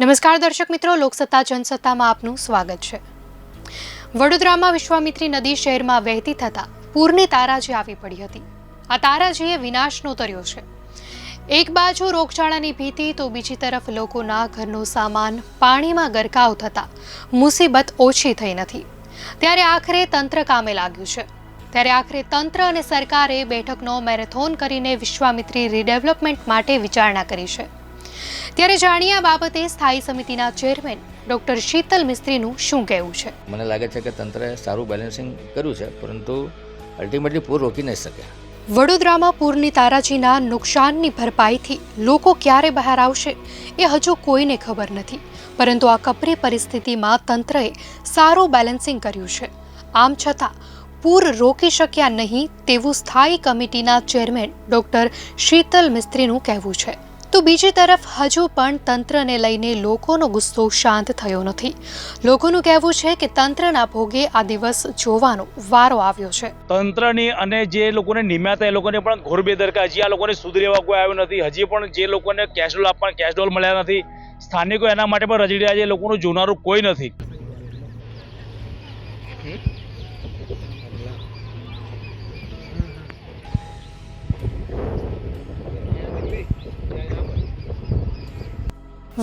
નમસ્કાર દર્શક મિત્રો, લોકસત્તા જનસત્તામાં આપનું સ્વાગત છે. વડોદરામાં વિશ્વામિત્રી નદી શહેરમાં વહેતી થતાં પૂરની તારાજી આવી પડી હતી. આ તારાજીએ વિનાશનો તર્યો છે. એક બાજુ રોગચાળાની ભીતિ તો બીજી તરફ લોકોના ઘરનો સામાન, પાણીમાં ગરકાવ થતાં મુસીબત ઓછી થઈ નથી. ત્યારે આખરે તંત્ર કામે લાગ્યું છે. ત્યારે આખરે તંત્ર અને સરકારે બેઠકનો મેરેથોન કરીને વિશ્વામિત્રી રીડેવલપમેન્ટ માટે વિચારણા કરી છે. ત્યારે જાણીએ આ બાબતે સ્થાયી સમિતિના ચેરમેન ડોક્ટર શીતલ મિસ્ત્રીનું શું કહેવું છે? મને લાગે છે કે તંત્રએ સારું બેલેન્સિંગ કર્યું છે પરંતુ અલ્ટિમેટલી પૂર રોકી નહીં શકે. વડોદરામાં પૂરની તારાજીના નુકસાનની ભરપાઈથી લોકો ક્યારે બહાર આવશે એ હજુ કોઈને ખબર નથી. પરંતુ આ કપરી પરિસ્થિતિમાં તંત્રએ સારું બેલેન્સિંગ કર્યું છે. આમ છતાં પૂર રોકી શક્યા નહીં તેવું સ્થાયી કમિટીના ચેરમેન ડોક્ટર શીતલ મિસ્ત્રીનું કહેવું છે. તો બીજી તરફ હજુ પણ તંત્રને લઈને લોકોનો ગુસ્સો શાંત થયો નથી. લોકોનું કહેવું છે કે તંત્રના ભોગે આ દિવસ જોવાનો વારો આવ્યો છે. તંત્રની અને જે લોકોને નિમ્યા હતા એ લોકોને પણ ઘોર બેદરકાર હજી આ લોકોને સુધરેવા કોઈ આવ્યો નથી. હજી પણ જે લોકોને કેશડોલ આપવા કેશડોલ મળ્યા નથી. સ્થાનિકો એના માટે પણ રજી રહ્યા છે. લોકોનું જોનારું કોઈ નથી.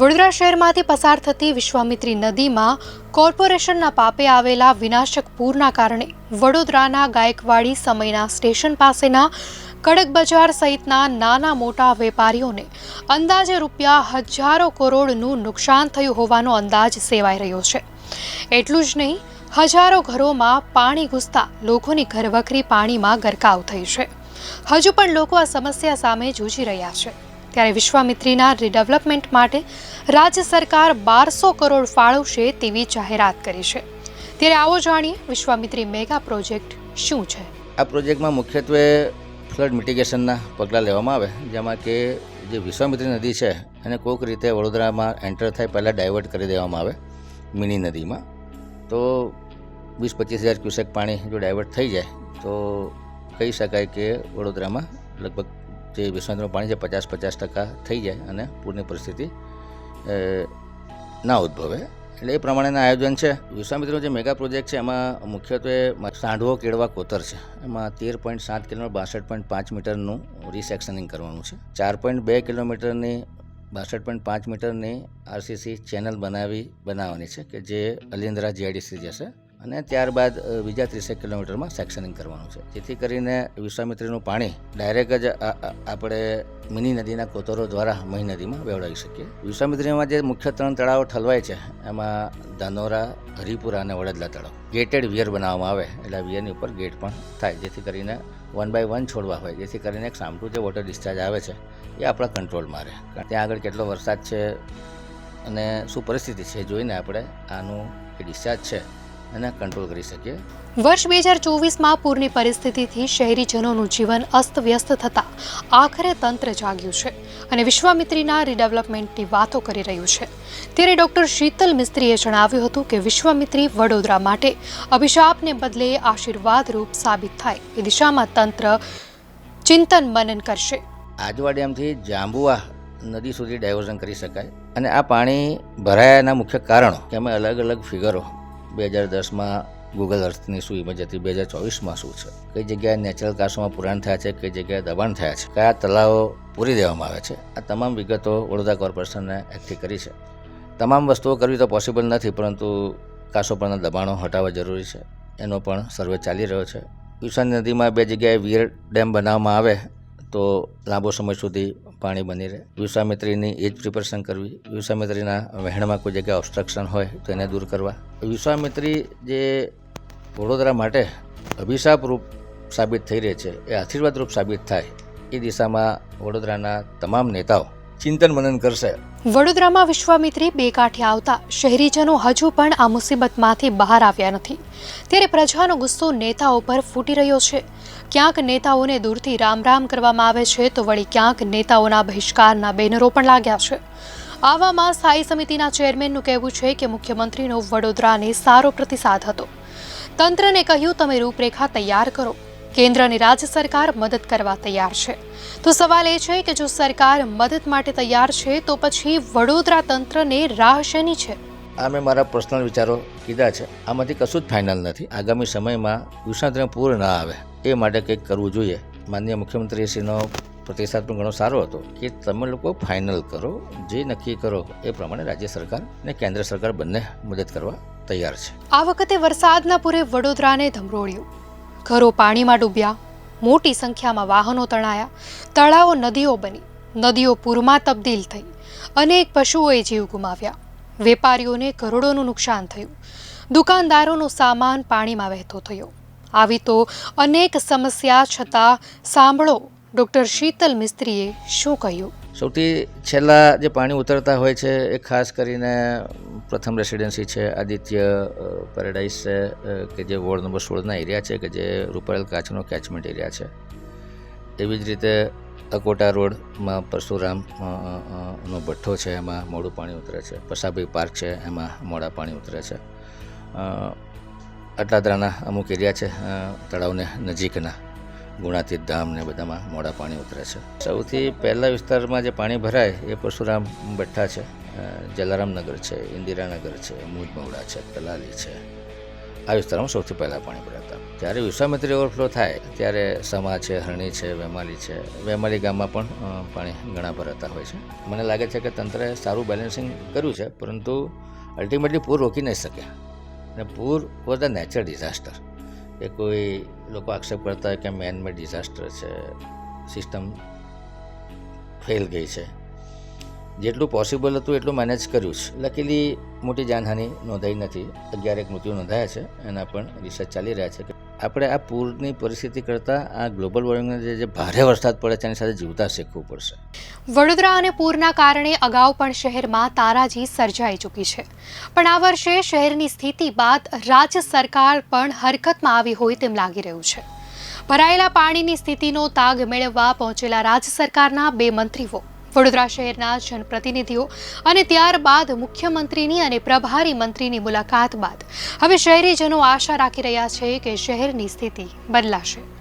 વડોદરા શહેરમાંથી પસાર થતી વિશ્વામિત્રી નદીમાં કોર્પોરેશનના પાપે આવેલા વિનાશક પૂરના કારણે વડોદરાના ગાયકવાડી સમયના સ્ટેશન પાસેના કડક બજાર સહિતના નાના મોટા વેપારીઓને અંદાજે રૂપિયા હજારો કરોડનું નુકસાન થયું હોવાનો અંદાજ સેવાઈ રહ્યો છે. એટલું જ નહીં, હજારો ઘરોમાં પાણી ઘૂસતા લોકોની ઘરવખરી પાણીમાં ગરકાવ થઈ છે. હજુ પણ લોકો આ સમસ્યા સામે જૂજી રહ્યા છે. ત્યારે વિશ્વામિત્રીના રીડેવલપમેન્ટ માટે રાજ્ય સરકાર બારસો કરોડ ફાળવશે તેવી જાહેરાત કરી છે. ત્યારે આવો જાણીએ વિશ્વામિત્રી મેગા પ્રોજેક્ટ શું છે. આ પ્રોજેક્ટમાં મુખ્યત્વે ફ્લડ મિટિગેશનના પગલાં લેવામાં આવે, જેમાં કે જે વિશ્વામિત્રી નદી છે, એને કોઈક રીતે વડોદરામાં એન્ટર થાય પહેલાં ડાયવર્ટ કરી દેવામાં આવે, મિની નદીમાં. તો વીસ પચીસ હજાર ક્યુસેક પાણી જો ડાયવર્ટ થઈ જાય, તો કહી શકાય કે વડોદરામાં લગભગ જે વિશ્વામિત્રીનું પાણી છે, પચાસ પચાસ ટકા થઈ જાય અને પૂરની પરિસ્થિતિ ના ઉદ્ભવે. એટલે એ પ્રમાણેના આયોજન છે. વિશ્વામિત્રનો જે મેગા પ્રોજેક્ટ છે, એમાં મુખ્યત્વે સાંઢવો, કેળવા, કોતર છે. એમાં તેર પોઈન્ટ સાત કિલોમીટર બાસઠ પોઈન્ટ પાંચ મીટરનું રિસેક્શનિંગ કરવાનું છે. ચાર પોઈન્ટ બે કિલોમીટરની બાસઠ પોઈન્ટ પાંચ મીટરની આરસીસી ચેનલ બનાવી, બનાવવાની છે, કે જે અલિન્દ્રા જીઆઈડીસી જશે અને ત્યારબાદ બીજા ત્રીસેક કિલોમીટરમાં સેક્શનિંગ કરવાનું છે. જેથી કરીને વિશ્વામિત્રીનું પાણી ડાયરેક્ટ જ આપણે મિની નદીના કોતરો દ્વારા મહી નદીમાં વેવડાવી શકીએ. વિશ્વામિત્રીમાં જે મુખ્ય ત્રણ તળાવો ઠલવાય છે, એમાં ધાનોરા હરિપુરા અને વડદલા તળાવ. ગેટેડ વિયર બનાવવામાં આવે, એટલે વિયરની ઉપર ગેટ પણ થાય, જેથી કરીને વન બાય વન છોડવા હોય, જેથી કરીને એક સામટું જે વોટર ડિસ્ચાર્જ આવે છે, એ આપણા કંટ્રોલમાં રહે. ત્યાં આગળ કેટલો વરસાદ છે અને શું પરિસ્થિતિ છે, જોઈને આપણે આનું જે ડિસ્ચાર્જ છે એને કંટ્રોલ કરી શકીએ. વર્ષ બે હજાર ચોવીસમાં પૂરની પરિસ્થિતિથી શહેરીજનોનું જીવન અસ્તવ્યસ્ત થતાં આખરે તંત્ર જાગ્યું છે અને વિશ્વામિત્રીના રીડેવલપમેન્ટની વાતો કરી રહ્યું છે. ત્યારે ડૉક્ટર શીતલ મિસ્ત્રીએ જણાવ્યું હતું કે વિશ્વામિત્રી વડોદરા માટે અભિશાપને બદલે આશીર્વાદરૂપ સાબિત થાય. એ દિશામાં તંત્ર ચિંતન મનન કરશે. આજવા ડેમથી જાંબુઆ નદી સુધી ડાયવર્ઝન કરી શકાય અને આ પાણી ભરાયાના મુખ્ય કારણો કે અમે અલગ અલગ ફિગરો બે હજાર દસમાં ગૂગલ અર્થની શું ઇમેજ હતી? બે હજાર ચોવીસમાં શું છે? કઈ જગ્યાએ નેચરલ કાસોમાં પુરાણ થયા છે? કઈ જગ્યાએ દબાણ થયા છે? કયા તલાવો પૂરી દેવામાં આવે છે? આ તમામ વિગતો વડોદરા કોર્પોરેશનને એકઠી કરી છે. તમામ વસ્તુઓ કરવી તો પોસિબલ નથી, પરંતુ કાસો પરના દબાણો હટાવવા જરૂરી છે. એનો પણ સર્વે ચાલી રહ્યો છે. ઈશાન નદીમાં બે જગ્યાએ વીર ડેમ બનાવવામાં આવે. તો લાંબો સમય સુધી પાણી બની રહે. વિશ્વામિત્રીની એ જ પ્રિપરેશન કરવી. વિશ્વામિત્રીના વહેણમાં કોઈ જગ્યાએ ઓબ્સ્ટ્રક્શન હોય તો એને દૂર કરવા. વિશ્વામિત્રી જે વડોદરા માટે અભિશાપ રૂપ સાબિત થઈ રહી છે, એ આશીર્વાદ રૂપ સાબિત થાય, એ દિશામાં વડોદરાના તમામ નેતાઓ ચિંતન મનન કરશે. વડોદરામાં વિશ્વામિત્રી બે કાંઠે આવતા શહેરીજનો હજુ પણ આ મુસીબતમાંથી બહાર આવ્યા નથી. ત્યારે પ્રજાનો ગુસ્સો નેતાઓ પર ફૂટી રહ્યો છે. ક્યાંક નેતાઓને દૂરથી રામ રામ કરવામાં આવે છે, તો વળી ક્યાંક નેતાઓના બહિષ્કારના બેનરો પણ લાગ્યા છે. આવામાં સ્થાયી સમિતિના ચેરમેનનું કહેવું છે કે મુખ્યમંત્રીનો વડોદરાને સારો પ્રતિસાદ હતો. તંત્રને કહ્યું, તમે રૂપરેખા તૈયાર કરો. કેન્દ્ર અને રાજ્ય સરકાર મદદ કરવા તૈયાર છે. તો સવાલ એ છે કે જો સરકાર મદદ માટે તૈયાર છે, તો પછી વડોદરા તંત્રને રાહ શેની છે? આ મેં મારા પર્સનલ વિચારો કીધા છે. આમાંથી કશું જ ફાઇનલ નથી. આગામી સમયમાં વિશ્વાસને પૂર ના આવે. એ માટે કંઈક કરવું જોઈએ. માનનીય મુખ્યમંત્રીશ્રીનો પ્રતિસાદ પણ ઘણો સારો હતો કે તમે લોકો ફાઇનલ કરો, જે નક્કી કરો એ પ્રમાણે રાજ્ય સરકાર અને કેન્દ્ર સરકાર બંને મદદ કરવા તૈયાર છે. આ વખતે વરસાદના પૂરે વડોદરાને ધમરોળ્યું. ઘરો પાણીમાં ડૂબ્યા, મોટી સંખ્યામાં વાહનો તણાયા, તળાવો નદીઓ બની, નદીઓ પૂરમાં તબદીલ થઈ, અનેક પશુઓએ જીવ ગુમાવ્યા. વેપારીઓને કરોડોનું નુકસાન થયું. દુકાનદારોનો સામાન પાણીમાં વહેતો થયો. આવી તો અનેક સમસ્યા છતાં સાંભળો, ડૉક્ટર શીતલ મિસ્ત્રીએ શું કહ્યું? સૌથી છેલ્લા જે પાણી ઉતરતા હોય છે, એ ખાસ કરીને પ્રથમ રેસિડેન્સી છે, આદિત્ય પેરેડાઇસ છે કે જે વોર્ડ નંબર સોળના એરિયા છે, કે જે રૂપારેલ કાચનો કેચમેન્ટ એરિયા છે. એવી જ રીતે અકોટા રોડમાં પરશુરામ નો ભઠ્ઠો છે, એમાં મોડું પાણી ઉતરે છે. પસાભાઈ પાર્ક છે, એમાં મોડા પાણી ઉતરે છે. અટલાદરાના અમુક એરિયા છે તળાવને નજીકના. ગુણાતીત ધામ ને બધામાં મોડા પાણી ઉતરે છે. સૌથી પહેલા વિસ્તારમાં જે પાણી ભરાય એ પરશુરામ ભઠ્ઠા છે જલારામનગર છે ઇન્દિરાનગર છે મુજમવડા છે, તલાલી છે. આ વિસ્તારમાં સૌથી પહેલાં પાણી ભરાતા. જ્યારે વિશ્વામિત્રી ઓવરફ્લો થાય, ત્યારે સમા છે, હરણી છે, વેમાલી છે. વેમાલી ગામમાં પણ પાણી ઘણા ભરાતા હોય છે. મને લાગે છે કે તંત્રએ સારું બેલેન્સિંગ કર્યું છે, પરંતુ અલ્ટિમેટલી પૂર રોકી નહીં શકે. અને પૂર વોઝ ધ નેચરલ ડિઝાસ્ટર એ કોઈ લોકો આક્ષેપ કરતા હોય કે મેન મેડ ડિઝાસ્ટર છે સિસ્ટમ ફેલ ગઈ છે. જેટલું પોસિબલ હતું એટલું મેનેજ કર્યું છે. લકીલી મોટી જાનહાનિ નોંધાઈ નથી. અગિયારેક મૃત્યુ નોંધાયા છે. એના પણ રિસર્ચ ચાલી રહ્યા છે કે આપણે આ પૂરની પરિસ્થિતિ કરતાં આ ગ્લોબલ વોર્મિંગના જે ભારે વરસાદ પડે છે, એની સાથે જીવતા શીખવું પડશે. વડોદરા અને પૂરના કારણે અગાઉ પણ શહેરમાં તારાજી સર્જાઈ ચૂકી છે. પણ આ વર્ષે શહેરની સ્થિતિ બાદ રાજ્ય સરકાર પણ હરકતમાં આવી હોય તેમ લાગી રહ્યું છે. ભરાયેલા પાણીની સ્થિતિનો તાગ મેળવવા પહોંચેલા રાજ્ય સરકારના બે મંત્રીઓ વડોદરા શહેરના જનપ્રતિનિધિઓ અને ત્યારબાદ મુખ્યમંત્રીની અને પ્રભારી મંત્રીની મુલાકાત બાદ હવે શહેરીજનો આશા રાખી રહ્યા છે કે શહેરની સ્થિતિ બદલાશે.